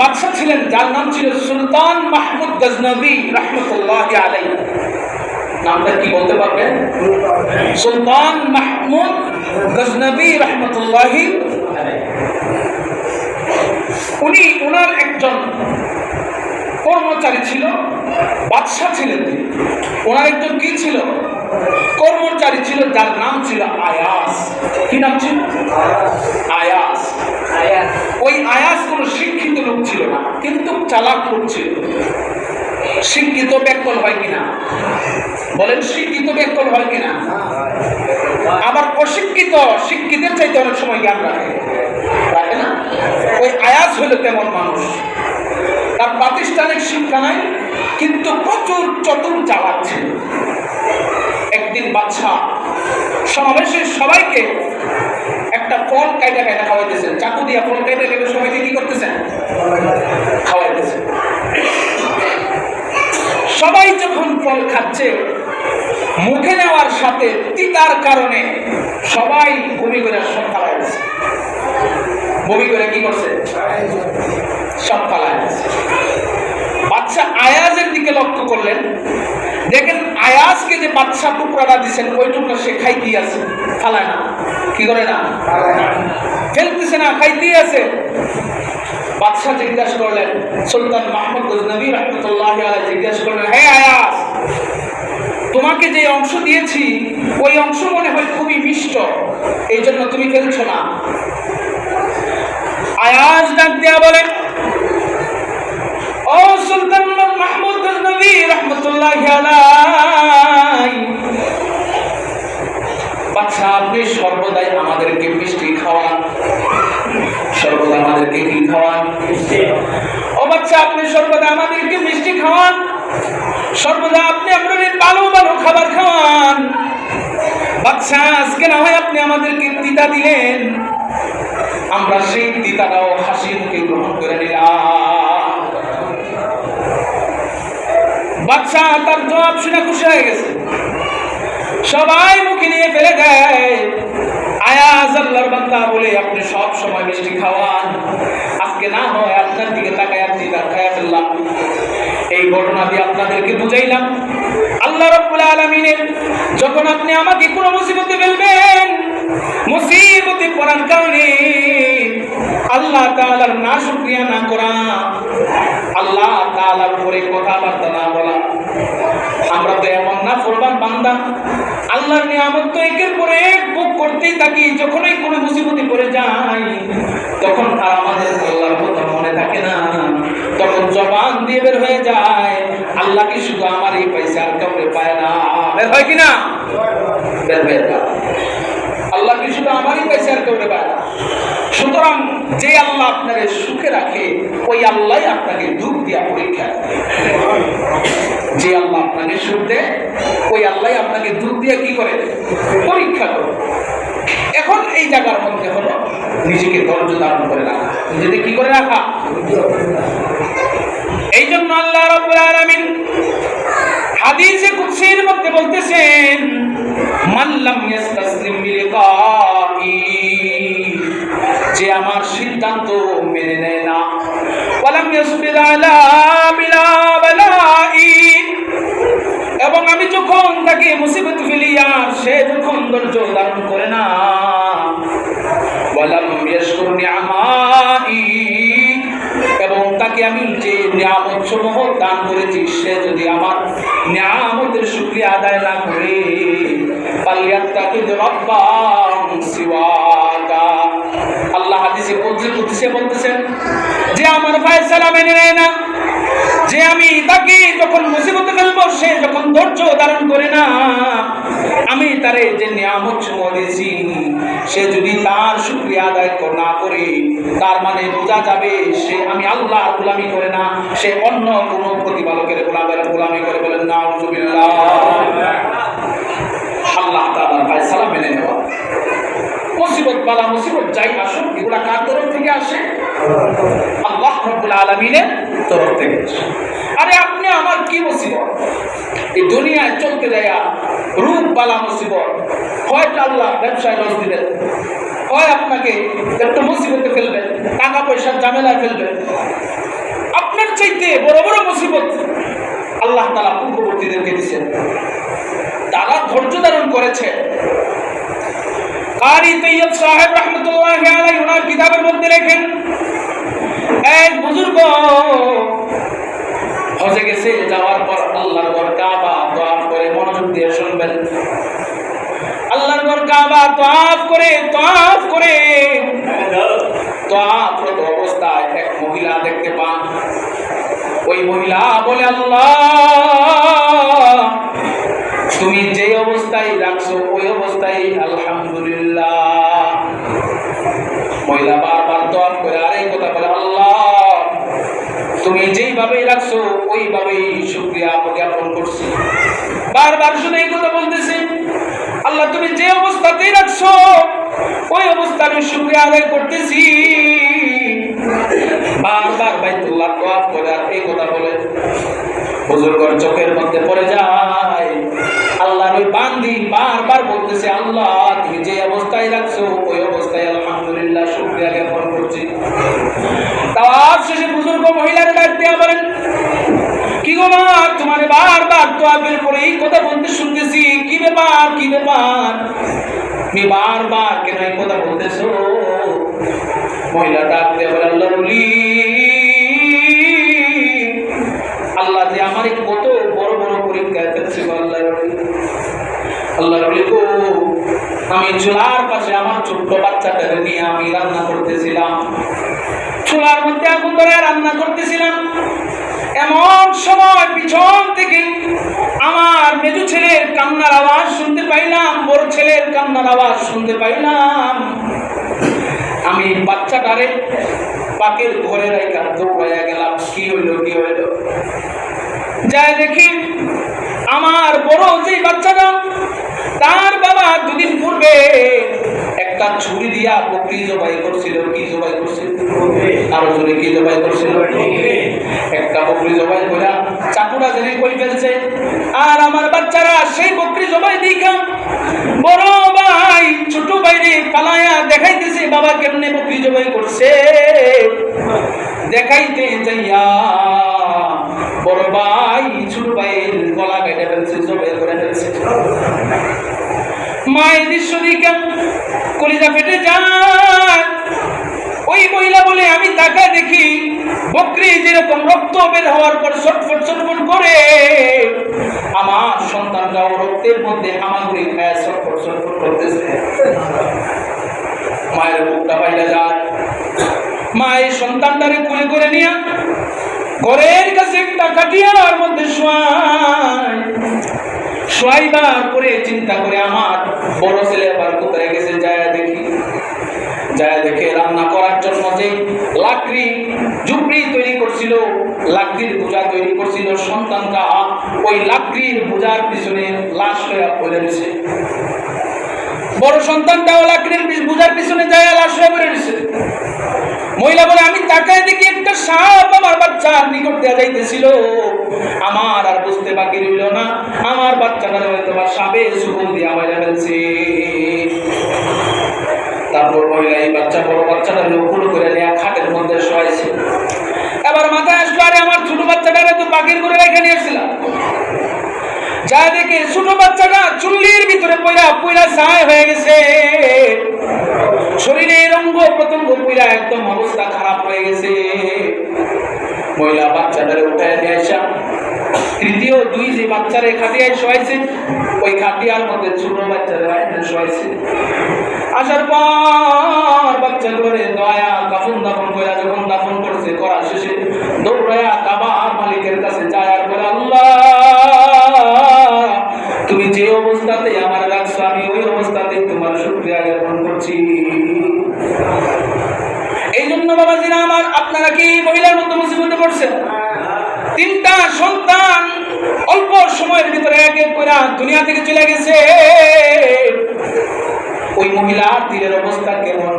বাদশা ছিলেন, যার নাম ছিল সুলতান মাহমুদ গজনবী রহমতুল্লাহ আলাই নামটা কি বলতে পারবেন? সুলতান মাহমুদ গজনবী রহমতুল্লাহি উনি ওনার একজন কর্মচারী ছিল, বাদশাহ ছিলেন তিনি। ওনার একজন কি ছিল? কর্মচারী ছিল, যার নাম ছিল আয়াস। কি নাম ছিল? আয়াস। ওই আয়াস কোনো শিক্ষিত লোক ছিল না, কিন্তু চালাক লোক ছিল। শিক্ষিত ব্যাকল হয় কিনা? বলেন, শিক্ষিত ব্যাকল হয় কিনা? আবার অশিক্ষিত, শিক্ষিতের চাইতে অনেক সময় জ্ঞান রাখে। রাখে না? ওই আয়াস হলো তেমন মানুষ? তার প্রাতিষ্ঠানিক শিক্ষা নাই, কিন্তু প্রচুর চতুর চালাচ্ছে একদিন বাচ্চা সমাবেশের সবাইকে একটা ফল কাইটা কাইটা খাওয়াইতেছেন। চাকু দিয়া ফল কাইটা কেটে সবাইকে কি করতেছেন? খাওয়াইতেছেন। সবাই যখন ফল খাচ্ছে, মুখে নেওয়ার সাথে তিতার কারণে সবাই বমি করে সব ফালাই দিচ্ছে বমি করে কি করছে? সব ফালাই দিচ্ছে বাচ্চা আয়াজের দিকে লক্ষ্য করলেন। দেখেন আয়াজকে যে বাচ্চা টুকরাটা দিচ্ছেন ওই টুকরা সে খাইতে আছে। ফালায় না। কি করে না? ফেলতেছে না খাইতে আছে। বাদশাহ জিজ্ঞাসা করলেন, সুলতান মাহমুদ গজনবী রহমতুল্লাহ জিজ্ঞাসা করলেন, হে আয়াস, তোমাকে যে অংশ দিয়েছি, ওই অংশ মনে হয় খুবই মিষ্ট, এই জন্য তুমি ফেলছো না। আয়াস ডাক দেয়া বলেন, ও সুলতান বাচ্চা আপনি সর্বদা আমাদেরকে মিষ্টি খাওয়ান। সর্বদা আপনি আপনাদের ভালো ভালো খাবার খাওয়ান। বাচ্চা, আজকে না হয় আপনি আমাদেরকে তিতা দিলেন। আমরা সেই তিতাটাও হাসি মুখে গ্রহণ করে নিলাম। বাচ্চা, তার জবাব শুনে খুশি হয়ে গেছে। সবাই মুখে নিয়ে ফেলে দেয়। আয়াজ আল্লাহর বান্দা বলে, আপনি সব সময় মিষ্টি খাওয়ান। আজকে না ঘটনা দিয়ে আপনাদেরকে বুঝাইলাম। আল্লাহ রব্বুল আলমিনের, যখন আপনি আমাকে কোনো মুসিবতে ফেলবেন, মুসিবতে পড়ার কারণে আল্লাহ তাআলার না শুকরিয়া না করা, আল্লাহ তাআলার উপরে কথাবার্তা না বলা। আমরা তো এমন না, ফরমান বান্দা। আল্লাহর নিয়ামত তো একের পরে এক ভোগ করতেই থাকি, যখনই কোনো মুসিবতে পড়ে যাই, তখন আর আমাদের আল্লাহর কথা থাকে না। তখন জবান দিয়ে বের হয়ে যায়। আল্লাহ কি শুধু আমার এই পয়সা আর কাউকে পায় না? বের হয় কি না বের হয়ে যায়। আল্লাহ কি শুধু আমারই পায় না? সুতরাং যে আল্লাহ আপনাকে সুখে রাখে, ওই আল্লাহ আপনাকে দুঃখ দিয়া পরীক্ষা যে আল্লাহ আপনাকে সুখ দেয়, ওই আল্লাহ আপনাকে দুধ দিয়ে কি করে? পরীক্ষা করে। এখন এই জায়গার মধ্যে হলো নিজেকে ধৈর্য ধারণ করে রাখা। নিজেকে কি করে রাখা? এই জন্য আল্লাহ রাব্বুল হাদিসে কুদসির মধ্যে বলতেছেন মাল্লাম ইয়াস্তাসলিম বিলিকাই যে আমার সিদ্ধান্ত মেনে নেয় না। ওয়ালাম ইয়াসবির আলা বিলা এবং আমি যখন তাকে মুসিবত ফেলি আর সে যখন ধৈর্য ধারণ করে না এবং তাকে আমি যে নিয়ামত সমূহ দান করেছি, সে যদি আমার নিয়ামতের শুকরিয়া আদায় না করে আল্লাহ হাদিসে কুদসে বলতেছেন, যে আমার ফায়সালা মেনে নেয় না, যে আমি তাকে যখন মুসিবতে ফেলব, সে যখন ধৈর্য ধারণ করে না আমি তারে যে নিয়ামত সমূহ দিয়েছি, সে যদি তার শুক্রিয়া আদায় না করে, তার মানে বোঝা যাবে সে আমি আল্লাহ গোলামি করে না, সে অন্য কোনো প্রতিপালকের গোলামের গোলামি করে বলেন না আল্লাহ তাআলার ফায়সালা মেনে নেওয়া। মুসিবত বালা মুসিবত যাই আসুক, এগুলা কার তরফ থেকে আসে? রব্বুল আলমিনের তরফ থেকে। আরে আপনি আমার কি মুসিবত? এই দুনিয়ায় চলতে দেয়া রূপ বালা মুসিবত। হয়তো আল্লাহ ব্যবসায় লস দিলেন হয় আপনাকে একটু মুসিবতে ফেলবে টাকা পয়সার ঝামেলায় ফেলবে আপনার চাইতে বড় বড় মুসিবত আল্লাহ তালা পূর্ববর্তীদেরকে দিচ্ছেন তারা ধৈর্য ধারণ করেছে। কারি তৈয়ব সাহেব রহমতুল্লাহ আলাই ওনার কিতাবের মধ্যে লেখেন এক বুজুর্গ হজে গেছে, যাওয়ার পর আল্লাহর ঘর কাবা তোয়াফ করে মনোযোগ দিয়ে শুনবেন। আল্লাহর ঘর কাবা তোয়াফ করে তোয়াফ করে। তোয়াফরত অবস্থায় এক মহিলা দেখতে পান। ওই মহিলা বলে, আল্লাহ, তুমি যে অবস্থায় রাখছো, ওই অবস্থায় আলহামদুলিল্লাহ। মহিলা বারবার তোয়াফ করে আরে কথা বলে আল্লাহ তুমি যেইভাবে রাখছো, ওইভাবেই শুক্রিয়া জ্ঞাপন করছি। বারবার শুনে এই কথা বলতেছে, আল্লাহ তুমি যে অবস্থাতেই রাখছো, ওই অবস্থা আমি শুক্রিয়া আদায় করতেছি। বারবার করে এই কথা বলে। বুজুর্গর চোখের মধ্যে পড়ে যায়। আল্লাহর ওই বান্দি, বারবার বলতেছে, আল্লাহ তুমি যে অবস্থায় রাখছো, ওই অবস্থায় আলহামদুলিল্লাহ শুক্রিয়া জ্ঞাপন করছি। বুজুর্গ ডাক কি গো মা, তোমার এই কথা বলতে শুনতেছি। কি কি এই কথা বলতেছো? মহিলা ডাক আল্লাহ আল্লাহ যে আমার কত বড় বড় পরীক্ষায় ফেলছে আল্লাহ আমি চুলার পাশে আমার ছোট্ট বাচ্চাটাকে নিয়ে আমি রান্না করতেছিলাম। চুলার মধ্যে আগুন ধরে রান্না করতেছিলাম। এমন সময় পিছন থেকে আমার মেজু ছেলের কান্নার আওয়াজ শুনতে পাইলাম, বড় ছেলের কান্নার আওয়াজ শুনতে পাইলাম। আমি বাচ্চাটারে পাকের ঘরে রেখা দৌড়াইয়া গেলাম, কি হইল কি হইল? যাই দেখি, আমার বড় যে বাচ্চাটা তার বাবা দুদিন পূর্বে একটা ছুরি দিয়া বকরি জবাই করছিল, কি জবাই করছিল? আরও জোরে কি জবাই করছিল? একটা বকরি জবাই করে চাকুরা জেনে কই ফেলছে। আর আমার বাচ্চারা সেই বকরি জবাই দিকা বড় ভাই, ছোট ভাইরে পালায়া দেখাইতেছে, বাবা কেমনে বকরি জবাই করছে? দেখাইতে যাইয়া বড় ভাই, ছোট ভাইয়ের গলা কেটে ফেলছে, জবাই করে ফেলছে। মায়ের দৃশ্য দিকে কলিজা ফেটে যায়। ওই মহিলা বলে, আমি তাকায় দেখি বকরি যেরকম রক্ত বের হওয়ার পর ছটফট ছটফট করে। আমার সন্তানরাও রক্তের মধ্যে হামাগুড়ি খায়, ছটফট ছটফট করতেছে। মায়ের বুকটা পাইলা যায়। মায়ের সন্তানটারে কুলে করে নিয়ে ঘরের কাছে একটা কাটিয়ার মধ্যে শোয়ায়। শোয়াইবার করে চিন্তা করে আমার বড় ছেলে আবার কোথায় গেছে যায় দেখি। যায় দেখে রান্না করার জন্য যে লাকড়ি, ঝুপড়ি তৈরি করছিল, লাকড়ির বোঝা তৈরি করছিল, সন্তানটা ওই লাকড়ির বোঝার পিছনে লাশ হয়ে পড়ে রয়েছে। বড় সন্তানটাও লাকড়ির বোঝার পিছনে যায় লাশ হয়ে পড়ে রয়েছে। মহিলা বলে, আমি তাকায় দেখি একটা সাপ আমার বাচ্চার নিকট দেওয়া যাইতেছিল। আমার আর বুঝতে বাকি রইল না। আমার বাচ্চাটা বা সাপে সুগুন দিয়ে আমার ফেলছে। তারপর মহিলা, এই বাচ্চা, বড় বাচ্চাটা উপরে করে নিয়ে খাটের মধ্যে শোয়াইছে। এবার মাথায় আসলো, আরে, আমার ছোট বাচ্চাটারে তো পাখির করে রেখে নিয়েছিলাম যা দেখে ছোট বাচ্চাটা চুল্লির ভিতরে পয়লা পয়লা ছায় হয়ে গেছে। শরীরের অঙ্গ প্রত্যঙ্গ পয়লা একদম অবস্থা খারাপ হয়ে গেছে। মহিলা বাচ্চাটারে উঠায় নিয়ে আসা তৃতীয় দুই যে বাচ্চারে খাটিয়ায় শোয়াইছে, ওই খাটিয়ার মধ্যে ছোট বাচ্চারে শোয়াইছে। আসার পর বাচ্চা করে দয়া কাফন দাফন করে যখন দাফন করছে, করা শেষে দৌড়ায়া কাবার মালিকের কাছে যায় আর আল্লাহ, তুমি যে অবস্থাতে আমার রাখছো, আমি ওই অবস্থাতে তোমার শুক্রিয়া জ্ঞাপন করছি। এই জন্য বাবাজিরা আমার, আপনারা কি মহিলার মতো পড়ছেন তিনটা সন্তান অল্প সময়ের ভিতরে এক এক করে দুনিয়া থেকে চলে গেছে। ওই মহিলার তীরের অবস্থা কেমন?